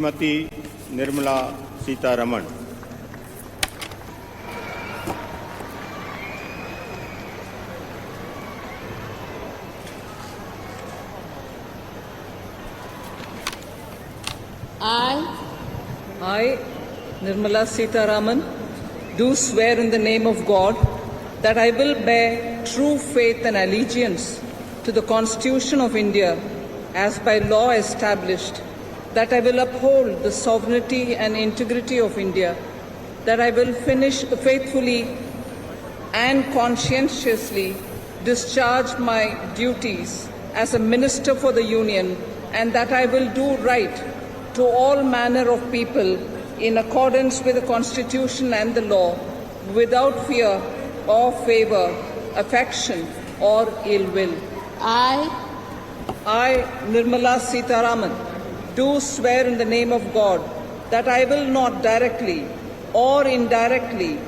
Shrimati Nirmala Sitharaman I, I, Nirmala Sitaraman, do swear in the name of God that I will bear true faith and allegiance to the Constitution of India as by law established, that I will uphold the sovereignty and integrity of India, that I will finish faithfully and conscientiously discharge my duties as a minister for the Union, and that I will do right to all manner of people in accordance with the Constitution and the law, without fear or favor, affection or ill will. I, I, Nirmala Sitaraman, do swear in the name of God that I will not directly or indirectly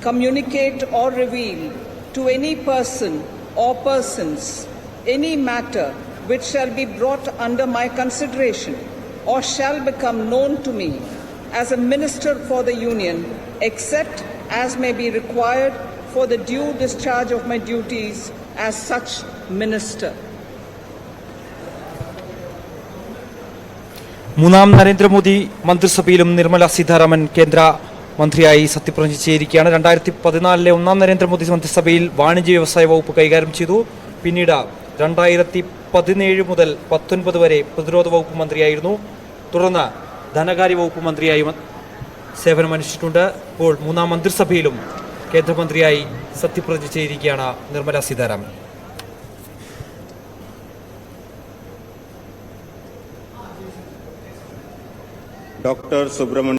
communicate or reveal to any person or persons any matter which shall be brought under my consideration or shall become known to me as a minister for the Union, except as may be required for the due discharge of my duties as such minister. മൂന്നാം നരേന്ദ്രമോദി മന്ത്രിസഭയിലും നിർമ്മല സീതാരാമൻ കേന്ദ്ര മന്ത്രിയായി സത്യപ്രതിജ്ഞ ചെയ്തിരിക്കുകയാണ്. രണ്ടായിരത്തി പതിനാലിലെ ഒന്നാം നരേന്ദ്രമോദി മന്ത്രിസഭയിൽ വാണിജ്യ വ്യവസായ വകുപ്പ് കൈകാര്യം ചെയ്തു. പിന്നീട് രണ്ടായിരത്തി പതിനേഴ് മുതൽ പത്തൊൻപത് വരെ പ്രതിരോധ വകുപ്പ് മന്ത്രിയായിരുന്നു. തുടർന്ന് ധനകാര്യ വകുപ്പ് മന്ത്രിയായി സേവനമനുഷ്ഠിച്ചിട്ടുണ്ട് ഇപ്പോൾ മൂന്നാം മന്ത്രിസഭയിലും കേന്ദ്രമന്ത്രിയായി സത്യപ്രതിജ്ഞ ചെയ്തിരിക്കുകയാണ് നിർമ്മല സീതാരാമൻ. डॉक्टर सुब्रमण्य